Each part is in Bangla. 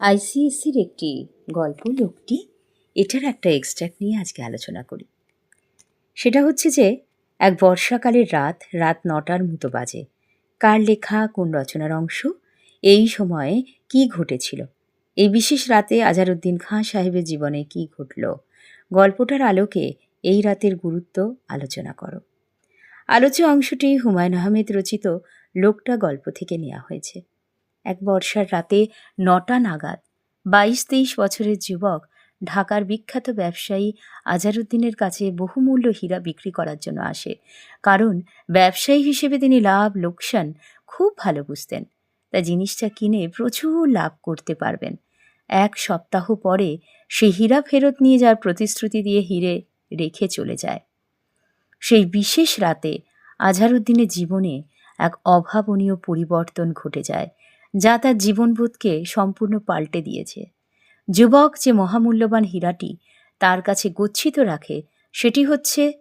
আইসিএসসির একটি গল্প লোকটি এটার একটা এক্সট্র্যাক্ট নিয়ে আজকে আলোচনা করি। সেটা হচ্ছে যে, এক বর্ষাকালের রাত রাত নটার মতো বাজে। কার লেখা, কোন রচনার অংশ, এই সময়ে কি ঘটেছিল? এই বিশেষ রাতে আজারউদ্দিন খাঁ সাহেবের জীবনে কি ঘটল? গল্পটার আলোকে এই রাতের গুরুত্ব আলোচনা করো। আলোচ্য অংশটি হুমায়ুন আহমেদ রচিত, লোকটা গল্প থেকে নেওয়া হয়েছে। এক বর্ষার রাতে নটা নাগাদ বাইশ তেইশ বছরের যুবক ঢাকার বিখ্যাত ব্যবসায়ী আজারুদ্দিনের কাছে বহুমূল্য হীরা বিক্রি করার জন্য আসে। কারণ ব্যবসায়ী হিসেবে তিনি লাভ, লোকসান খুব ভালো বুঝতেন। তা জিনিসটা কিনে প্রচুর লাভ করতে পারবেন। এক সপ্তাহ পরে সে হীরা ফেরত নিয়ে যাওয়ার প্রতিশ্রুতি দিয়ে হিরে রেখে চলে যায়। সেই বিশেষ রাতে আজহারউদ্দিনের জীবনে এক অভাবনীয় পরিবর্তন ঘটে যায়। যা তার জীবনবোধকে সম্পূর্ণ পাল্টে দিয়েছে। যুবক যে মহামূল্যবান হীরাটি তার কাছে গচ্ছিত রাখে, সেটি হচ্ছে,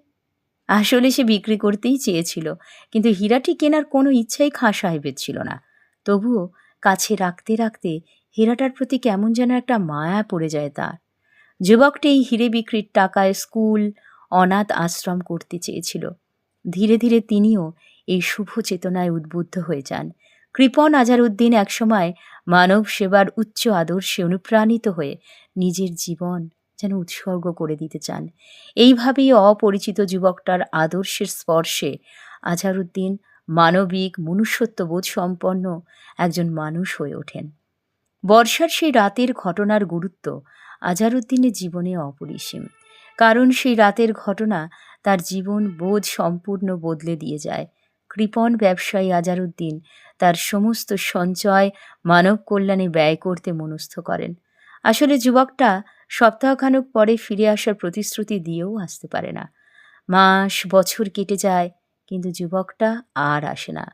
আসলে সে বিক্রি করতেই চেয়েছিল, কিন্তু হীরাটি কেনার কোনো ইচ্ছাই খাঁ সাহেবের ছিল না। তবুও কাছে রাখতে রাখতে হীরাটার প্রতি কেমন যেন একটা মায়া পড়ে যায় তার। যুবকটি এই হিরে বিক্রির টাকায় স্কুল, অনাথ আশ্রম করতে চেয়েছিল। ধীরে ধীরে তিনিও এই শুভ চেতনায় উদ্বুদ্ধ হয়ে যান। কৃপন আজারউদ্দিন একসময় মানব সেবার উচ্চ আদর্শে অনুপ্রাণিত হয়ে নিজের জীবন যেন উৎসর্গ করে দিতে চান। এইভাবেই অপরিচিত যুবকটার আদর্শের স্পর্শে আজারউদ্দিন মানবিক মনুষ্যত্ববোধ সম্পন্ন একজন মানুষ হয়ে ওঠেন। বর্ষার সেই রাতের ঘটনার গুরুত্ব আজারউদ্দিনের জীবনে অপরিসীম। কারণ সেই রাতের ঘটনা তার জীবন বোধ সম্পূর্ণ বদলে দিয়ে যায়। কৃপণ ব্যবসায়ী আজারউদ্দিন তার সমস্ত সঞ্চয় মানব কল্যাণে ব্যয় করতে মনস্থ করেন। আসলে যুবকটা সপ্তাহখানেক পরে ফিরে আসার প্রতিশ্রুতি দিয়েও আসতে পারে না। মাস, বছর কেটে যায়, কিন্তু যুবকটা আর আসে না।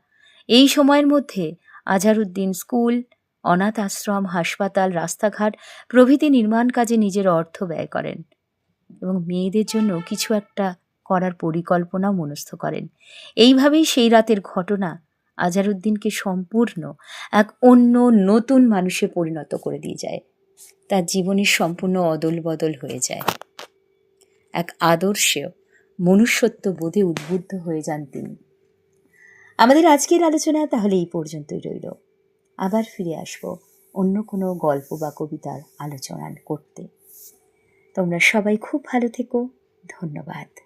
এই সময়ের মধ্যে আজহারউদ্দিন স্কুল, অনাথ আশ্রম, হাসপাতাল, রাস্তাঘাট প্রভৃতি নির্মাণ কাজে নিজের অর্থ ব্যয় করেন এবং মেয়েদের জন্য কিছু একটা করার পরিকল্পনাও মনস্থ করেন। এইভাবেই সেই রাতের ঘটনা আজারউদ্দিনকে সম্পূর্ণ এক অন্য, নতুন মানুষে পরিণত করে দিয়ে যায়। তার জীবনের সম্পূর্ণ অদল বদল হয়ে যায়। এক আদর্শেও মনুষ্যত্ব বোধে উদ্বুদ্ধ হয়ে যান তিনি। আমাদের আজকের আলোচনা তাহলে এই পর্যন্তই রইল। আবার ফিরে আসব অন্য কোনো গল্প বা কবিতার আলোচনা করতে। তোমরা সবাই খুব ভালো থেকো। ধন্যবাদ।